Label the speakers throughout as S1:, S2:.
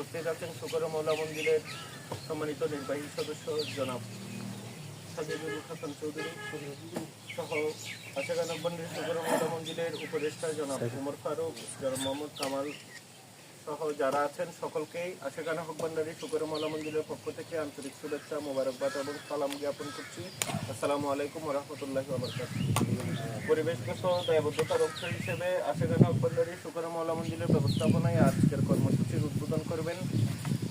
S1: উপস্থিত আছেন শুকর মৌলা মন্দিরের সম্মানিত নির্বাহী সদস্য জনাব সাজিদুল হাসান চৌধুরী সহ আশাগান মন্দির শুকর মৌলা মন্দিরের উপদেষ্টা জনাব উমর ফারুক জনাব মোহাম্মদ কামাল সহ যারা আছেন সকলকেই আশেখানা হকবান্ডারি শুকর মালা মন্দিরের পক্ষ থেকে আন্তরিক শুভেচ্ছা মোবারকবাদ এবং সালাম জ্ঞাপন করছি। আসসালামু আলাইকুম রহমতুল্লাহ পরিবেশগত দায়বদ্ধতার অংশ হিসেবে আশেখানা হকবান্ডারি শুকর মালা মন্দিরের ব্যবস্থাপনায় আজকের কর্মসূচির উদ্বোধন করবেন।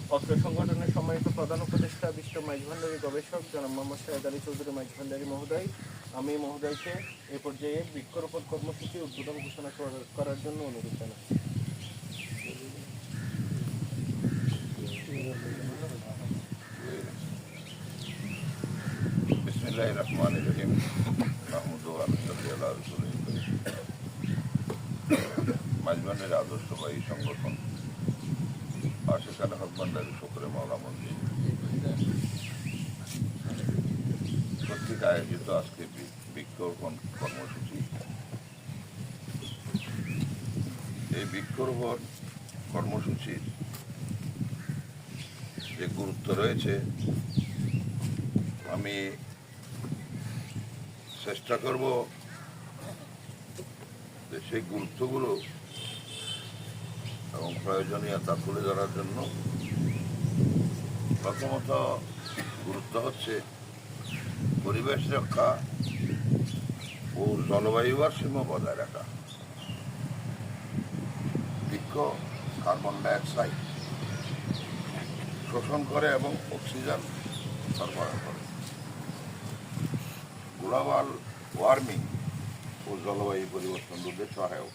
S1: অত্র সংগঠনের সম্মানিত প্রধান উপদেষ্টা, বিশ্ব মাইজ ভান্ডারী গবেষক জনাব মোহাম্মদ শাহেদ আলী চৌধুরী মাইজ ভান্ডারী মহোদয়। আমি মহোদয়কে এ পর্যায়ে বৃক্ষরোপণ কর্মসূচি উদ্বোধন ঘোষণা করার- জন্য অনুরোধ জানাচ্ছি।
S2: রহমান রহিম মাহমুদ আল্লাহ রসুল মাঝবানের আদর্শবাহী সংগঠন আশেখান হকবান্ডারি শকরে মাওলা মন্দির কর্তৃক আয়োজিত আজকে বি- বৃক্ষরোপণ কর্মসূচি এই বৃক্ষরোপণ কর্মসূচির যে গুরুত্ব রয়েছে আমি চেষ্টা করব সেই গুরুত্বগুলো এবং প্রয়োজনীয়তা তুলে ধরার জন্য। প্রথমত গুরুত্ব হচ্ছে পরিবেশ রক্ষা ও জলবায়ু ভারসাম্য বজায় রাখা। বৃক্ষ, কার্বন ডাইঅক্সাইড শোষণ করে এবং অক্সিজেন সরবরাহ করে। গ্লোবাল ওয়ার্মিং ও জলবায়ু পরিবর্তন রোধে সহায়ক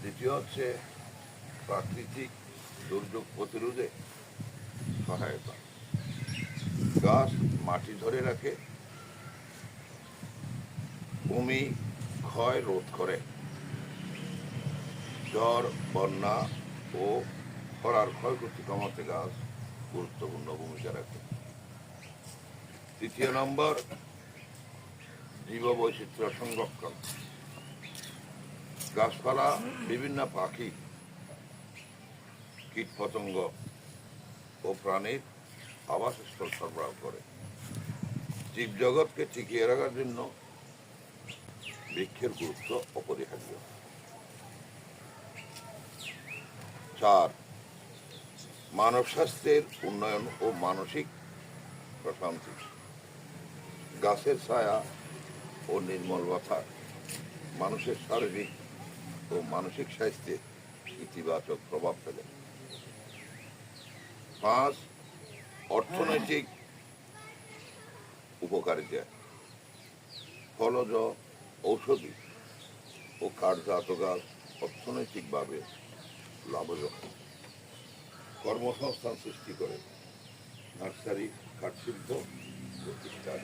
S2: দ্বিতীয় হচ্ছে প্রাকৃতিক দুর্যোগ প্রতিরোধে সহায়তা। গাছ মাটি ধরে রাখে, ভূমি ক্ষয় রোধ করে। ঝড়, বন্যা ও খরার ক্ষয়ক্ষতি কমাতে গাছ গুরুত্বপূর্ণ ভূমিকা রাখে। তৃতীয় নম্বর, জীব বৈচিত্র্য সংরক্ষণ। গাছপালা, বিভিন্ন পাখি, কীটপতঙ্গ ও প্রাণীর আবাসস্থল সরবরাহ করে। জীবজগৎকে টিকিয়ে রাখার জন্য বৃক্ষের গুরুত্ব অপরিহার্য। চার মানব স্বাস্থ্যের উন্নয়ন ও মানসিক প্রশান্তি। গাছের ছায়া ও নির্মল বাতাস মানুষের শারীরিক ও মানসিক স্বাস্থ্যে ইতিবাচক প্রভাব ফেলে। পাঁচ, অর্থনৈতিক উপকারিতা। ফলজ ঔষধি ও কাঠজাত গাছ অর্থনৈতিকভাবে লাভজনক। কর্মসংস্থান সৃষ্টি করে। নার্সারি কাঠশিল্প প্রতিষ্ঠান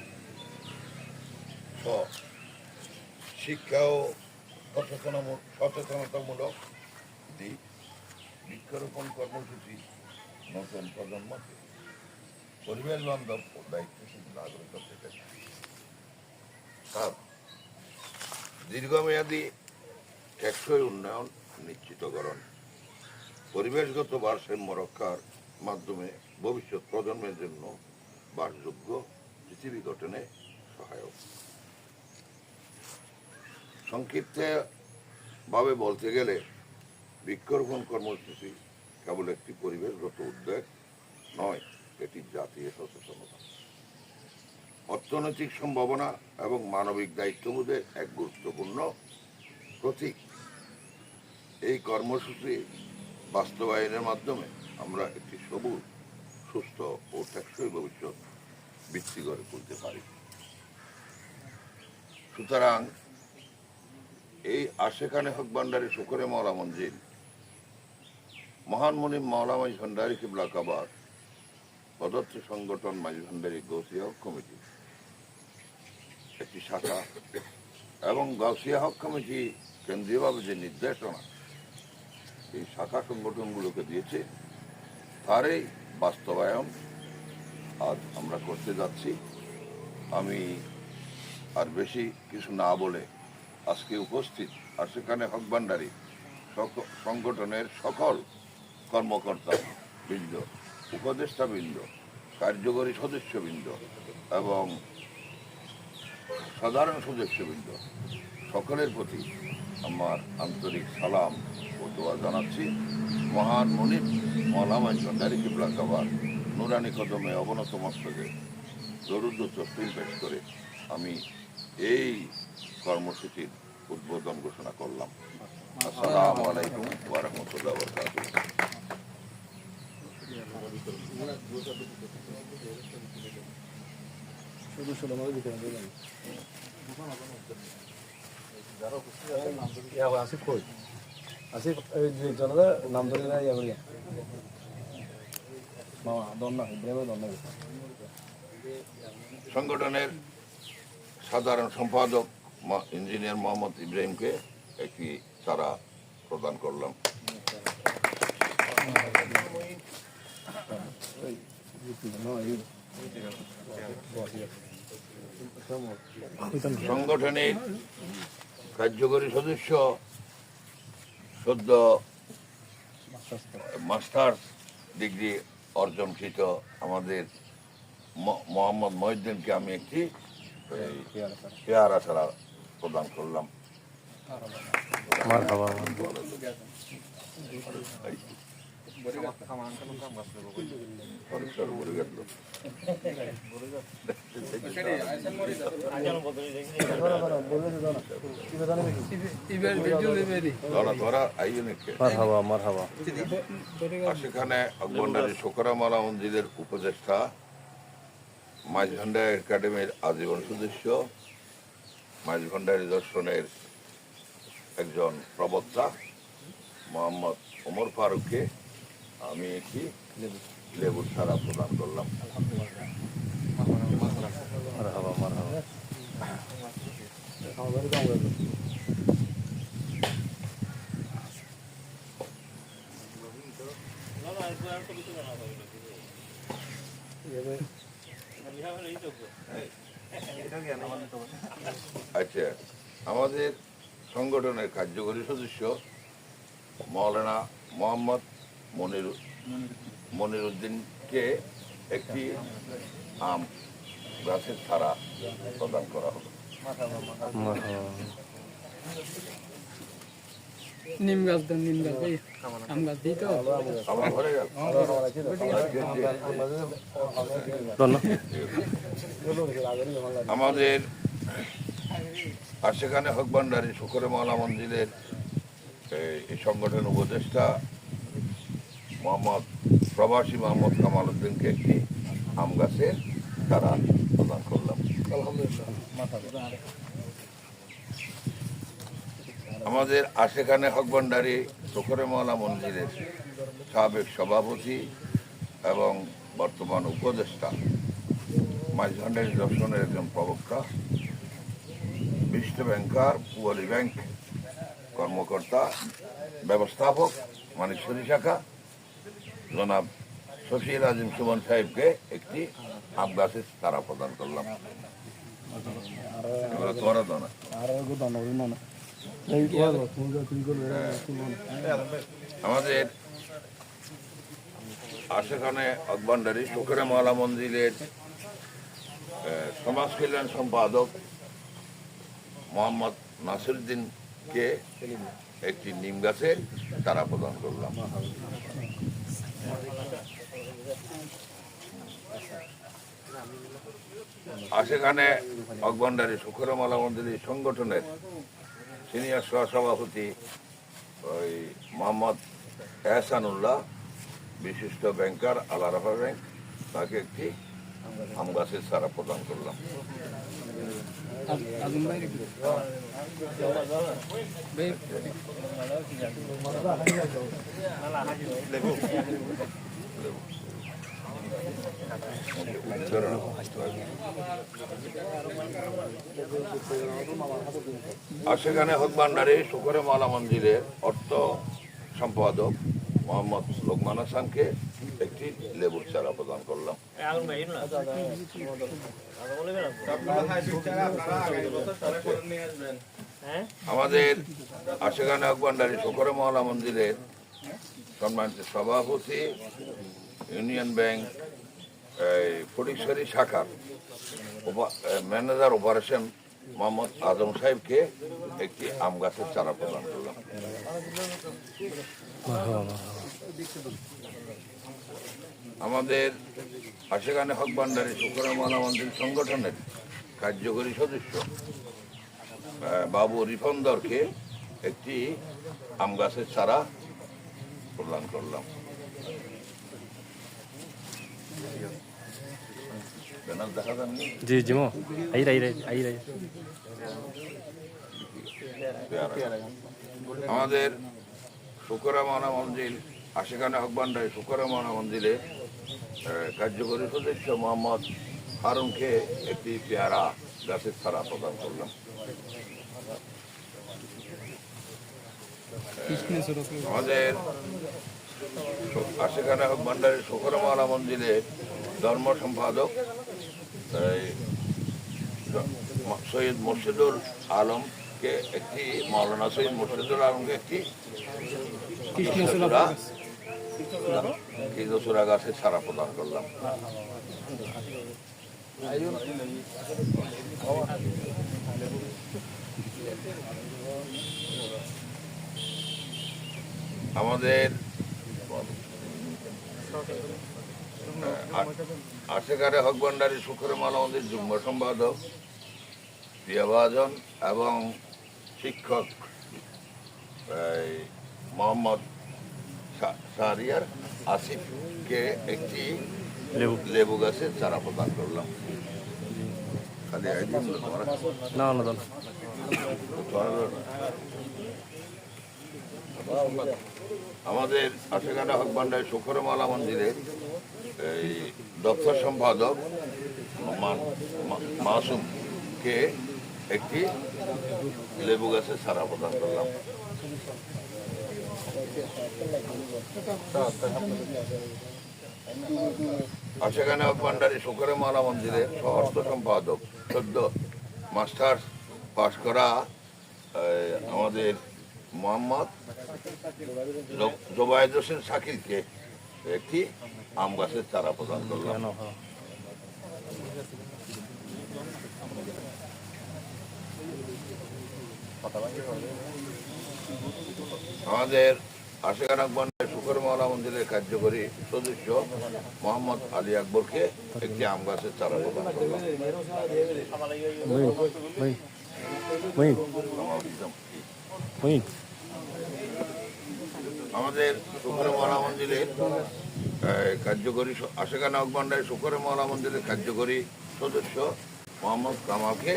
S2: শিক্ষা ও সচেতনতামূলক। দিক বৃক্ষরোপণ কর্মসূচি নতুন প্রজন্মকে। পরিবেশ বান্ধব ও দায়িত্বশীল নাগরিক থেকে সাত, দীর্ঘমেয়াদী টেকসই উন্নয়ন নিশ্চিতকরণ পরিবেশগত ভারসাম্য রক্ষার মাধ্যমে ভবিষ্যৎ প্রজন্মের জন্য বাসযোগ্য পৃথিবী গঠনে সহায়ক। সংক্ষিপ্তে ভাবে বলতে গেলে বৃক্ষরোপণ কর্মসূচি কেবল একটি পরিবেশগত উদ্যোগ নয়, এটি জাতীয় সচেতনতা। অর্থনৈতিক সম্ভাবনা এবং মানবিক দায়িত্ববোধের এক গুরুত্বপূর্ণ প্রতীক। এই কর্মসূচি বাস্তবায়নের মাধ্যমে আমরা একটি সবুজ, সুস্থ ও টেকসই ভবিষ্যৎ বৃত্তি করে তুলতে পারি। সুতরাং এই আশেখানে হক ভান্ডারি শুকরে মৌলা মঞ্জিল। মহান মনিম মৌলা মাইজ ভান্ডারি কিবলা কাবার। পদার্থ সংগঠন মাইজ ভান্ডারি গৌসিয়া হক কমিটি। একটি শাখা এবং গাউসিয়া হক কমিটি কেন্দ্রীয়ভাবে যে নির্দেশনা, এই শাখা সংগঠনগুলোকে দিয়েছে, তারই বাস্তবায়ন আজ আমরা করতে যাচ্ছি। আমি আর বেশি কিছু না বলে আজকে উপস্থিত আর সেখানে হক ভান্ডারি সংগঠনের সকল কর্মকর্তা বৃন্দ উপদেষ্টা বৃন্দ কার্যকরী সদস্যবৃন্দ এবং সাধারণ সদস্যবৃন্দ, সকলের প্রতি আমার আন্তরিক সালাম ও দোয়া জানাচ্ছি। মহান মনির মলামাই সন্ধারি কিবলা কাবার নুরানি কদমে অবনত মস্তকে দরুদ্র তসবিল পেশ করে আমি এই কর্মসূচির উদ্বোধন ঘোষণা করলাম। আসসালামু আলাইকুম ওয়া রাহমাতুল্লাহি ওয়া বারাকাতুহু।
S3: শুধু শুধু আমাদের দিতে হবে আসিফ কই আসিফ এই যে জনতা নাম ধরে
S2: সংগঠনের সাধারণ সম্পাদক ইঞ্জিনিয়ার মোহাম্মদ ইব্রাহিমকে একটি তারা প্রদান করলাম। সংগঠনের কার্যকরী সদস্য সদ্য মাস্টার্স ডিগ্রি অর্জনকৃত আমাদের মোহাম্মদ মহিউদ্দিনকে আমি একটি পেয়ারা ছাড়া প্রদান করলাম। সেখানে অকবন্ডারি শোকরামালা মন্দিরের উপদেষ্টা মাঝভান্ডার একাডেমির আজীবন সদস্য মাঝভান্ডারি দর্শনের একজন প্রবক্তা মোহাম্মদ ওমর ফারুককে আমি একটি লেবুর সারা প্রদান করলাম।
S3: করে
S2: আচ্ছা আমাদের সংগঠনের কার্যকরী সদস্য মৌলানা মোহাম্মদ মনির মনিরুদ্দিনকে একটি আম গাছের ছাড়া প্রদান করা হলো।
S4: নিম গাছ দেন নিম গাছ এই আম গাছ দিই তো
S2: আমাদের আর সেখানে হক ভান্ডারী শুকরে মালা মন্দিরের এই- সংগঠন উপদেষ্টা মোহাম্মদ প্রবাসী মোহাম্মদ কামাল উদ্দিনকে একটি আম গাছের তারা প্রদান করলাম। আমাদের আশেখানে হক ভান্ডারী শুকরে মালা মন্দিরের সাবেক সভাপতি এবং বর্তমান উপদেষ্টা মাঝভান্ডারী দর্শনের একজন প্রবক্তা বিশ্ব ব্যাংকার পুয়ালি ব্যাংক কর্মকর্তা ব্যবস্থাপক মানেশ্বরী শাখা জনাব শফির আজিম সুমন সাহেবকে একটি আম গাছের তারা প্রদান করলাম। এগুলো আমাদের আশেখানে অকবান্ডারি শুকরে মালা মন্দিরের সমাজ কল্যাণ সম্পাদক মোহাম্মদ নাসিরুদ্দিনকে একটি নিম গাছের তারা প্রদান করলাম। আর সেখানে অকবান্ডারি শুকরমালা মন্দিরের সংগঠনের সিনিয়র সহসভাপতি ওই মোহাম্মদ এহসানুল্লাহ বিশিষ্ট ব্যাংকার আলারাফা ব্যাংক তাকে একটি আম গাছের সারা প্রদান করলাম।
S4: আগুন বাইরে ভাই
S2: আর সেখানে হক ভান্ডারে শুকরে মালা মন্দিরের অর্থ সম্পাদক মোহাম্মদ লোকমান হাসানকে একটি লেবুর চারা প্রদান করলাম। আমাদের আশেখানে আকবন্ডারি শকরে মহলা মন্দিরের সম্মানিত সভাপতি ইউনিয়ন ব্যাংক এই, ফটিকছড়ি শাখার ম্যানেজার অপারেশন মোহাম্মদ আজম সাহেবকে একটি আম গাছের চারা প্রদান করলাম। আমাদের আশেখানে হক ভান্ডারী শুক্র মহলা মন্দির সংগঠনের কার্যকরী সদস্য বাবু রিফন্দরকে একটি আম গাছের চারা প্রদান করলাম।
S5: জি জি মো। আই রাই রাই আই রাই
S2: আমাদের শুকরামানা মন্দির আশিখানা হকবান্ডায় শুকরামানা মন্দিরে আহ, কার্যকরী সদস্য মোহাম্মদ হারুনকে একটি পেয়ারা গাছের চারা প্রদান করলাম। আমাদের আশিখানা হকবান্ডারের শুকরামানা মন্দিরে ধর্ম সম্পাদক সৈয়দ মুর্শিদুল আলমকে একটি মৌলানা সৈয়দ মুর্শিদুল আলমকে একটি কৃষ্ণচূড়া গাছের সারা প্রদান করলাম। আমাদের আশেখারে হক ভান্ডারী মালা মন্দির যুগ্ম সম্পাদক প্রিয়ভাজন এবং শিক্ষক মোহাম্মদ শাহরিয়ার আসিফকে একটি
S5: লেবু
S2: লেবু গাছের চারা প্রদান করলাম। খালি না,
S5: না
S2: আমাদের আশেখানা হক ভান্ডার শুকরমালা মন্দিরের এই দপ্তর সম্পাদক মাসুমকে একটি লেবু গাছের সারা প্রদান করলাম। আশেখানা হক ভান্ডারি শুকরমালা মন্দিরের সহস্ত সম্পাদক সদ্য মাস্টার্স পাশ করা আমাদের মোহাম্মদ জব- জোবায়েদ হোসেন শাকিরকে একটি আম গাছের চারা প্রদান করলাম। আমাদের আশেখান আকবর শুকর মহলা মন্দিরের কার্যকরী সদস্য মোহাম্মদ আলী আকবরকে একটি আম গাছের চারা প্রদান করলাম। আমাদের শুকরে মহলা মন্দিরের কার্যকরী আশেখান আকবর শুকরে মহলা মন্দিরের কার্যকরী সদস্য মোহাম্মদ কামালকে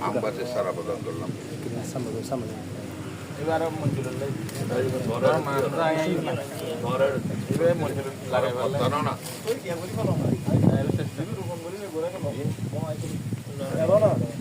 S2: আম গাছের চারা প্রদান করলাম
S1: এবার মঞ্জুরুল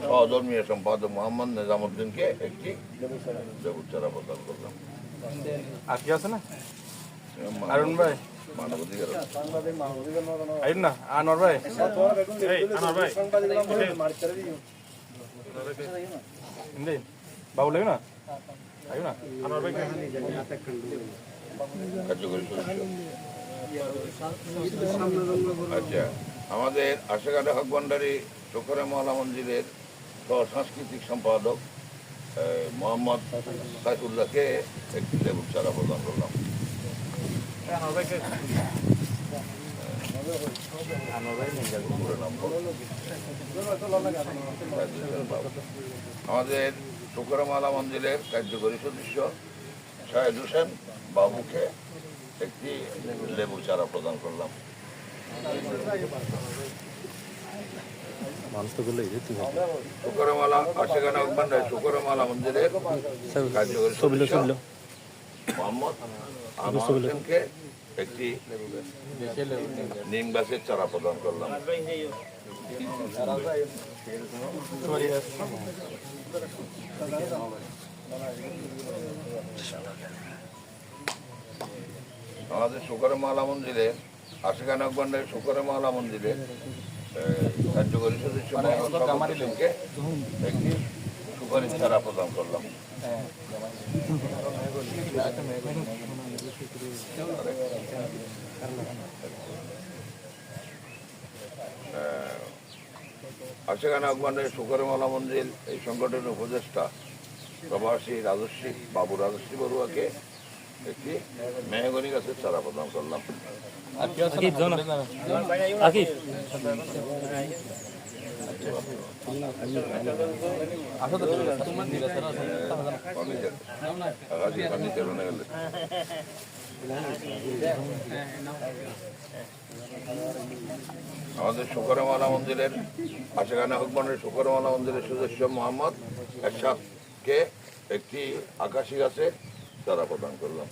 S2: সহধর্মীয় সম্পাদক মোহাম্মদ নিজামুদ্দিনকে একটি দেবুচারা প্রদান করলাম।
S1: আর কি আছে না? ভাই।
S2: মানবাধিকার
S1: না আনোয়ার ভাই। ইন্দি বাবু লাগবে না? আইব না? আনোয়ার ভাই
S2: কার্যকরী আচ্ছা আমাদের আশেখানে হক ভান্ডারি শোকরে মহলা মন্দিরের সাংস্কৃতিক সম্পাদক মোহাম্মদ সাইফুল্লাহকে একটি লেবুর চারা প্রদান করলাম। আমাদের শুক্রমালা মন্দিরের কার্যকরী সদস্য শাহেদ হোসেন বাবুকে একটি লেবু চারা প্রদান করলাম শুক্রমালা আশেখানা উদ্যানের শুক্রমালা মন্দিরের কার্যকরী
S5: ছবিলো
S2: সদস্য মোহাম্মদ আনোয়ার হোসেনকে একটি নিম গাছের চারা প্রদান করলাম। আমাদের শুকরে মালা মন্দিরে আশিকান আকবরের শুকরে মালা মন্দিরে কার্যকরী সদস্য মোহাম্মদ শওকত একটি সুপারিশ চারা প্রদান করলাম। আশিকান আকবরের শুকরে মালা মন্দির এই সংগঠনের উপদেষ্টা প্রবাসী রাজস্বী বাবু রাজস্বী বড়ুয়াকে একটি মেহগনি গাছের চারা প্রদান করলাম। আমাদের শুকরমালা মন্দিরের আশেখানা হকমানের শুকরমালা মন্দিরের সদস্য মোহাম্মদ এরশাদকে একটি আকাশী গাছে চারা প্রদান করলাম।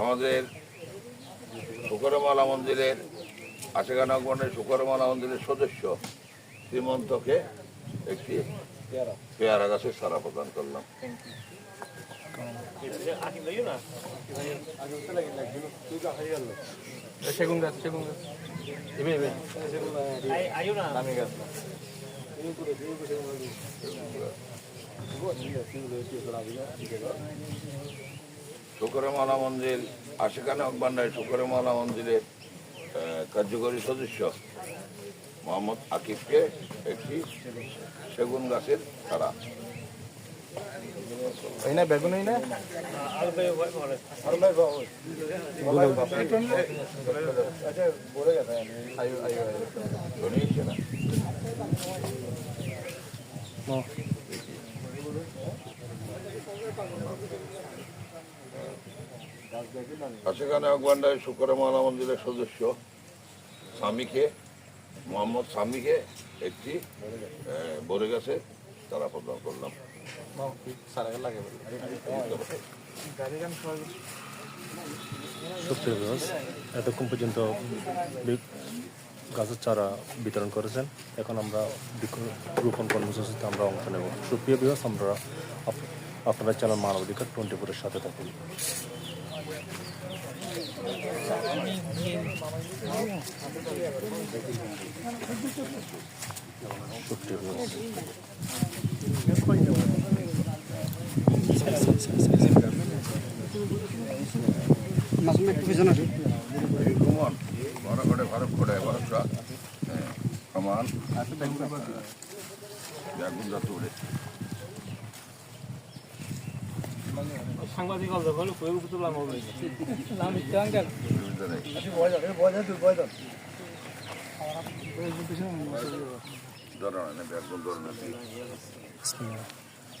S2: আমাদের শুকরমালা মন্দিরের আশেখানা শুকরমালা মন্দিরের সদস্য শ্রীমন্তকে একটি পেয়ারা গাছের সারা প্রদান করলাম।
S5: সেগুন গাছ সেগুন গাছ।
S2: শুকরমালা মন্দির আশিকানা অকবান্ডায় শুকরমালা মন্দিরের কার্যকরী সদস্য মোহাম্মদ আকিবকে একটি সেগুন গাছের চারা।
S5: এই না বেগুন এই না
S2: শুনিয়েছে না আশিকানা মন্দিরের সদস্য। স্বামীকে, মোহাম্মদ স্বামীকে একটি বড়ে গাছের চারা প্রদান করলাম।
S5: এতক্ষণ পর্যন্ত গাছের চারা বিতরণ করেছেন। এখন আমরা বৃক্ষ- রোপণ কর্মসূচিতে আমরা অংশ নেব। সুপ্রিয় ভিউয়ার্স আমরা আপ- আপনারা চ্যানেল মানবাধিকার টোয়েন্টি ফোরের সাথে থাকুন। সুপ্রিয়
S2: viewers Kaman, jagun jatuh deh.
S4: সাংবাদিক হবে হলো কই উপর তুললাম হবে নাম ইচ্ছে
S2: uncle deh. Dorong, ini biar guntur nanti.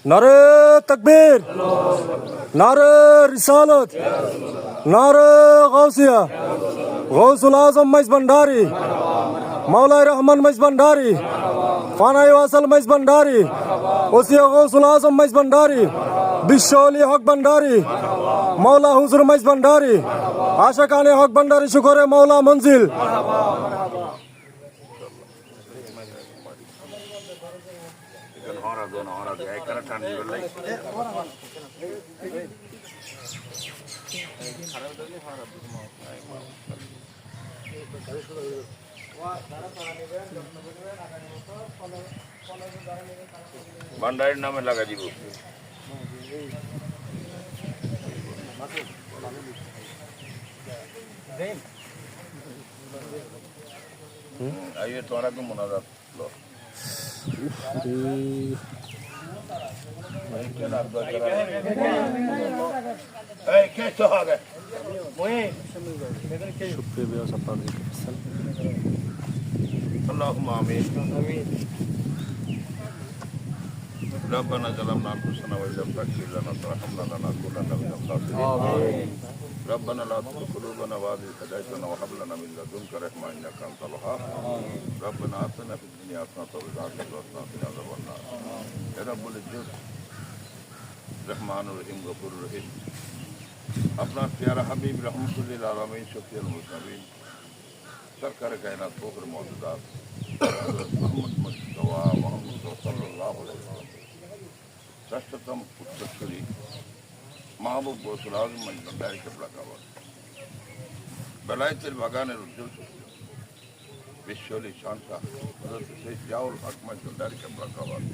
S5: নারে তকবীর, নারে রিসালত, নারে গাউসিয়া গৌসুল আজম মাইজ ভান্ডারি মাওলাই রহমান মাইজ ভান্ডারি ফানাই ওয়াসাল মাইজ ভান্ডারি, ওসিয়া গৌসুল আজম মাইজ ভান্ডারি, বিশ্ব আলী হক ভান্ডারি, মাওলা হুজুর মাইজ ভান্ডারি, আশা কানে হক ভান্ডারি, শুকরে মাওলা মঞ্জিল।
S2: Deh, ikan tani belai. ভান্ডারের নামে লাগা দিব আইয়ে তোরা তো মোনাজাত লো এই কে তো হবে
S5: সুপ্রিয় বিয়াস
S2: ربنا ظلمنا انفسنا وان لم تغفر لنا وترحمنا لنكونن من الخاسرين ربنا لا تزغ قلوبنا بعد إذ هديتنا وهب لنا من لدنك رحمة إنك أنت الوهاب ربنا آتنا في الدنيا حسنة وفي الآخرة حسنة وقنا عذاب النار يا رب العزة রহমান রহিম গফুর রহিম আপনার পেয়ারা হাবিব রহমতুল্লিল আলমিন শফিউল মুসলিম সরকার কায়নাত ফখর মজুদার মোহাম্মদ মুস্তফা মোহাম্মদ সাল্লাহ রাষ্ট্রতম ప్రస్తుతం పుట్టుకుని మహబూబ్ గోసురాజు మంచి డైరెక్టర్లా కావాలి బెలాయితీలు బాగానే రుజువు చేశారు విశ్వలి శాంత జావుల్ హక్ మంచి డైరెక్టర్లా కావాలి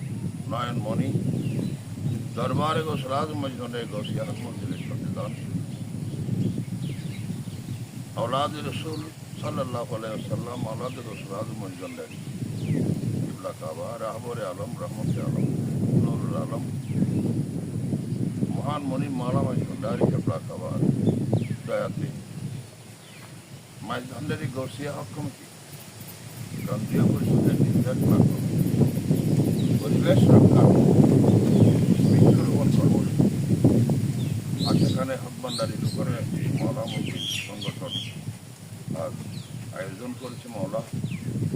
S2: నాయన్ మోని دربار کو سراج مجنون گوسیہ رحمت اللہ اولاد رسول صلی اللہ علیہ وسلم اولاد رسول سراج مجنون قبلہ کعبہ رحم عالم رحمت عالم আলম মহান মনি মালা মজনুন্দারি কিবলা কাবা দয়াতি মাইজভান্ডারি গৌসিয়া হক কমিটি কেন্দ্রীয় পরিষদের নির্দেশ পরিবেশ রক্ষা বৃক্ষরোপণ কর্মসূচি আর সেখানে হকবান্ডারি করে মৌলামন্ত্রী সংগঠন আজ আয়োজন করেছে মৌলা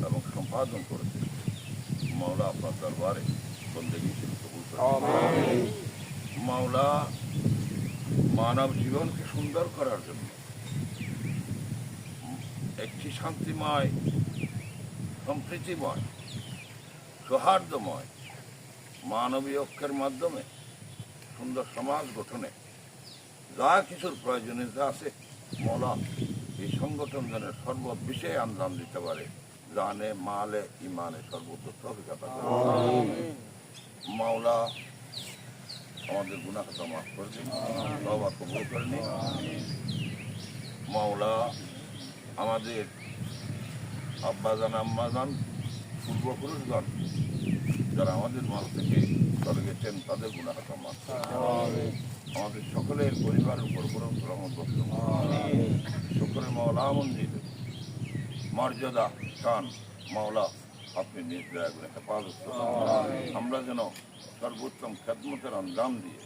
S2: এবং সম্পাদন করেছে মৌলা আপনার দরবারে বন্দেগী ছিল কবুল করে। মাওলা মানব জীবনকে সুন্দর করার জন্য। একটি শান্তিময় সম্প্রীতিময় সৌহার্দ্যময় মানবীয় ঐক্যের মাধ্যমে সুন্দর সমাজ গঠনে যা কিছুর প্রয়োজনীয়তা আছে মৌলা এই সংগঠন যেন সর্ববিষয়ে আন্দান দিতে পারে জানে মালে ইমানে সর্বোচ্চ অভিজ্ঞতা মাওলা আমাদের গুণাখাতা মাফ করে দিন। বাবা কবুল করে নিন। মাওলা আমাদের আব্বাজান আম্মাজান পূর্বপুরুষগণ যারা আমাদের মাঝ থেকে চলে গেছেন তাদের গুণাখাতা মাফ করে দিন। আমাদের সকলের পরিবারের উপর বরং রহমত করুন। সকলের মাওলা মন্দির মর্যাদা শান মাওলা। আপনি নিজ দয়া করে হেফাজত করুন। আমরা যেন সর্বোত্তম খেদমতের আঞ্জাম দিয়ে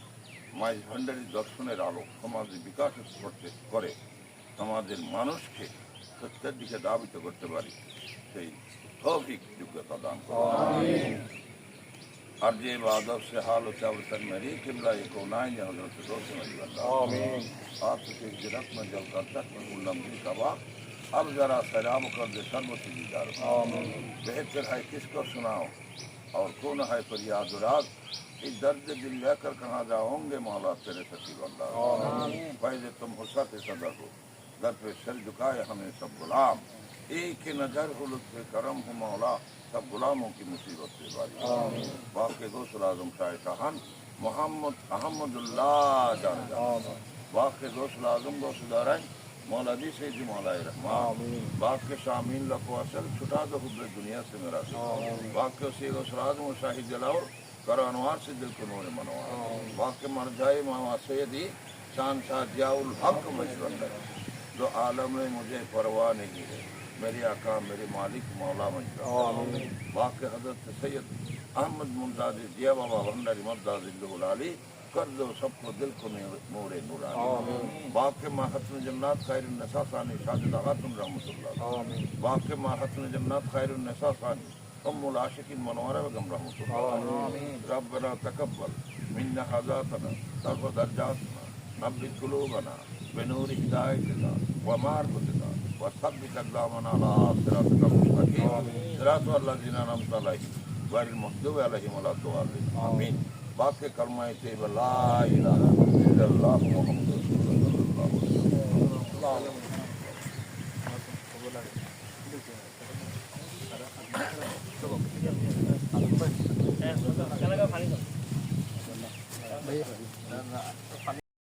S2: মাই ভান্ডারি দর্শনের আলো সমাজে বিকাশ করতে করে সমাজের মানুষকে সত্যের দিকে দাবিত করতে পারি সেই توفیق যোগ্যতা দান اور یہ وعدہ سے حال ہوتا ہے وطن میری قبلہ یہ کونائیں یا حضرت دوست مجھے اللہ آمین آپ سے ایک جرک میں جل کر تک میں اللہ مجھے کباب اب ذرا سلام کر دے سر و تیری دار بہتر ہے کس کو سناؤ؟ اور کون ہے پر یاد راز اس درد دل لے کر کہاں جاؤں گے مولا تیرے سچی اللہ؟ فیض تم حسرت صدر ہو۔ در پہ سر جھکائے ہمیں سب غلام۔ ایک نظر ہو لطف کرم ہو مولا سب غلاموں کی مصیبت سے باری باپ کے دوسر اعظم شاہ شاہن محمد احمد اللہ جان باپ کے دوسر اعظم دوست دارائیں مولا جی سے جی، جمال رحمان۔ باغ کے شامین لکو اصل چھٹا دو حب دنیا سے میرا سے باغ کے اسی اسراد و شاہد جلاور کرو انوار سے دل کو نور منوار باغ کے مرجائے ماما سیدی شان شاہ ضیاء الحق مشورہ۔ جو عالم میں مجھے پرواہ نہیں ہے۔ میری آقا میری مالک مولا مجرم کے حضرت سید احمد ممتاز ضیا بابا بھنڈاری اللہ علی۔ کر دو سب کو دل کو موڑے نورانی۔ باپ کے ماں حسن جنات خیر النسا ثانی شاہد آغا تم رحمت اللہ۔ باپ کے ماں حسن جنات خیر النسا ثانی ام العاشقین منورہ بیگم رحمت اللہ۔ ربنا تقبل منا حضاتنا ترف درجاتنا نبی قلوبنا بنور ہدایت دا ومار کو دیتا وصد بھی تک دامنا ومعرفتنا وثبت اقدامنا على صراطك المستقيم صراط الذين انعمت عليهم غير المغضوب عليهم ولا الضالين آمین۔ باقي كلمه طيب لا اله الا الله محمد رسول الله صلى الله عليه وسلم